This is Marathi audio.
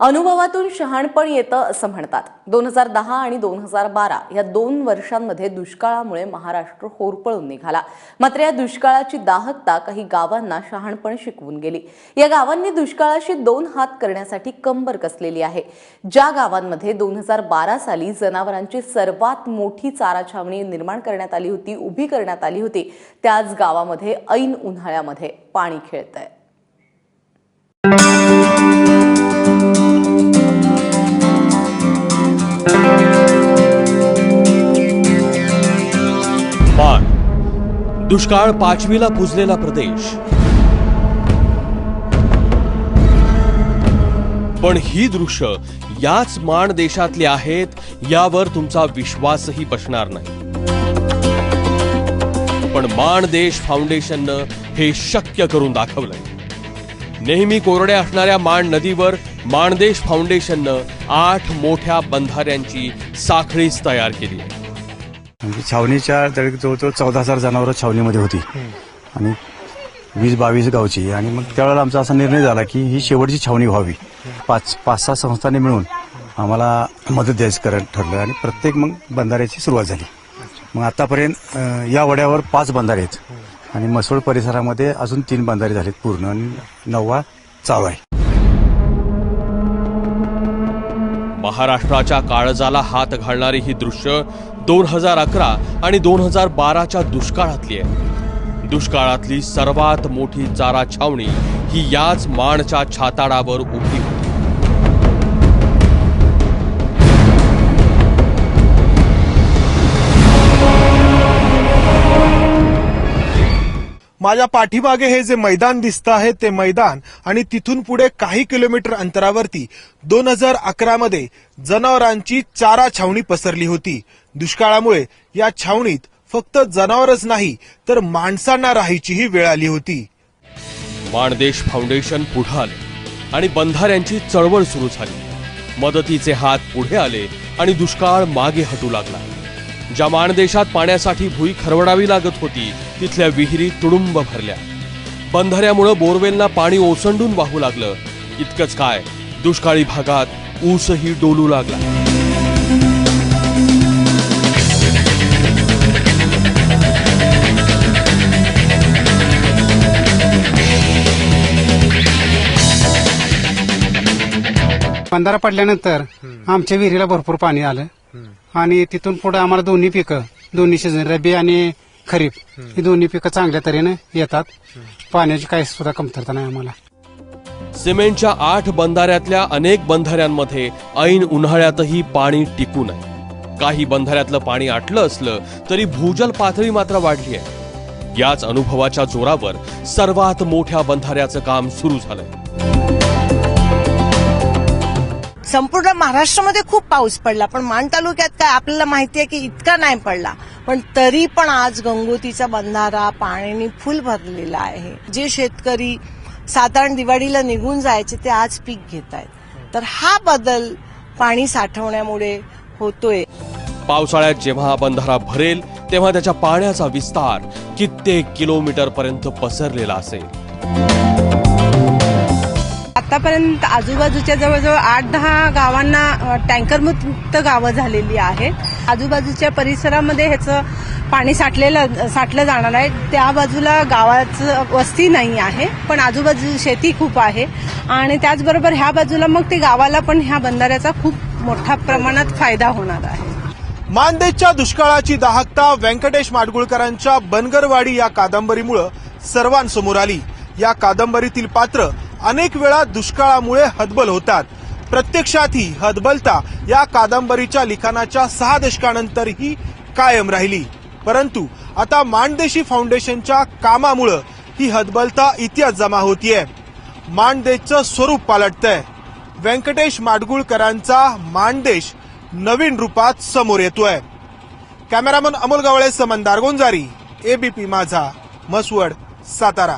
अनुभवातून शहाणपण येतं असं म्हणतात. दोन हजार दहा आणि दोन हजार बारा या दोन वर्षांमध्ये दुष्काळामुळे महाराष्ट्र होरपळून निघाला. मात्र या दुष्काळाची दाहकता काही गावांना शहाणपण शिकवून गेली. या गावांनी दुष्काळाशी दोन हात करण्यासाठी कंबर कसलेली आहे. ज्या गावांमध्ये दोन हजार बारा साली जनावरांची सर्वात मोठी चारा छावणी निर्माण करण्यात आली होती उभी करण्यात आली होती त्याच गावामध्ये ऐन उन्हाळ्यामध्ये पाणी खेळत आहे दुष्काळ पाचवीला पुजलेला प्रदेश. पण ही दृश्य याच माण देशातली आहेत यावर तुमचा विश्वासही बसणार नाही. पण माण देश फाउंडेशननं हे शक्य करून दाखवलंय. नेहमी कोरड्या असणाऱ्या माण नदीवर माणदेश फाउंडेशननं आठ मोठ्या बंधाऱ्यांची साखळीच तयार केली आहे. म्हणजे छावणीच्या तरी जवळजवळ चौदा हजार जनावरं छावणीमध्ये होती. आणि वीस बावीस गावची. आणि मग त्यावेळेला आमचा असा निर्णय झाला की ही शेवटची छावणी व्हावी. पाच पाच सहा संस्थांनी मिळून आम्हाला मदत द्यायचं करत ठरलं आणि प्रत्येक मग बंधाऱ्याची सुरुवात झाली. मग आतापर्यंत या वड्यावर पाच बंधारे आहेत. आणि मसोळ परिसरामध्ये अजून तीन बंधारे झालेत पूर्ण आणि नववा चालू आहे. महाराष्ट्राच्या काळजाला हात घालणारी ही दृश्य दोन हजार अकरा आणि दोन हजार बाराच्या दुष्काळातली आहे. दुष्काळातली सर्वात मोठी चारा छावणी ही याच माणच्या छाताडावर उभी होती. माझ्या पाठीमागे हे जे मैदान दिसतं आहे ते मैदान आणि तिथून पुढे काही किलोमीटर अंतरावरती दोन हजार अकरा मध्ये जनावरांची चारा छावणी पसरली होती. दुष्काळामुळे या छावणीत फक्त जनावरच नाही तर माणसांना राहायचीही वेळ आली होती. माणदेश फाउंडेशन पुढे आले आणि बंधाऱ्यांची चळवळ सुरू झाली. मदतीचे हात पुढे आले आणि दुष्काळ मागे हटू लागला. ज्या माणदेशात पाण्यासाठी भुई खरवडावी लागत होती तिथल्या विहिरी तुडुंब भरल्या. बंधाऱ्यामुळं बोरवेलना पाणी ओसंडून वाहू लागलं. इतकंच काय दुष्काळी भागात ऊसही डोलू लागला. बंधारा पडल्यानंतर आमच्या विहिरीला भरपूर पाणी आलं. आणि तिथून पुढे आम्हाला दोन्ही पिकं दोन्ही सीझन रबी आणि खरीप ही दोन्ही पिकं चांगल्या तऱ्हेने येतात. पाण्याची काही सुद्धा कमतरता नाही आम्हाला. सिमेंटच्या आठ बंधाऱ्यातल्या अनेक बंधाऱ्यांमध्ये ऐन उन्हाळ्यातही पाणी टिकू नये. काही बंधाऱ्यातलं पाणी आटलं असलं तरी भूजल पातळी मात्र वाढली आहे. याच अनुभवाच्या जोरावर सर्वात मोठ्या बंधाऱ्याचं काम सुरू झालंय. संपूर्ण महाराष्ट्रामध्ये खूप पाऊस पडला पण मान तालुक्यात काय आपल्याला माहिती आहे की इतका नाही पडला. पण तरी पण आज गंगोतीचा बंधारा पाण्याने फुल भरलेला आहे. जे शेतकरी साधारण दिवाळीला निघून जायचे ते आज पीक घेत आहेत. तर हा बदल पाणी साठवण्यामुळे होतोय. पावसाळ्यात जेव्हा हा बंधारा भरेल तेव्हा त्याच्या पाण्याचा विस्तार कित्येक किलोमीटर पर्यंत पसरलेला असेल. आतापर्यंत आजूबाजूच्या जवळजवळ आठ दहा गावांना टँकरमुक्त गावं झालेली आहेत. आजूबाजूच्या परिसरामध्ये ह्याचं पाणी साठलेलं साठलं जाणार आहे. त्या बाजूला गावाचं वस्ती नाही आहे पण आजूबाजू शेती खूप आहे. आणि त्याचबरोबर ह्या बाजूला मग ते गावाला पण ह्या बंधाऱ्याचा खूप मोठ्या प्रमाणात फायदा होणार आहे. मानदेशच्या दुष्काळाची दाहकता व्यंकटेश माडगुळकरांच्या बनगरवाडी या कादंबरीमुळं सर्वांसमोर आली. या कादंबरीतील पात्र अनेक वेळा दुष्काळामुळे हतबल होतात. प्रत्यक्षात ही हतबलता या कादंबरीच्या लिखाणाच्या सहा दशकानंतरही कायम राहिली. परंतु आता मांडदेशी फाउंडेशनच्या कामामुळं ही हतबलता इतिहास जमा होतीये. मांडदेशचं स्वरूप पालटतंय. व्यंकटेश माडगुळकरांचा मांडदेश नवीन रूपात समोर येतोय. कॅमेरामन अमोल गवळे समन दारगोंजारी एबीपी माझा मसवड सातारा.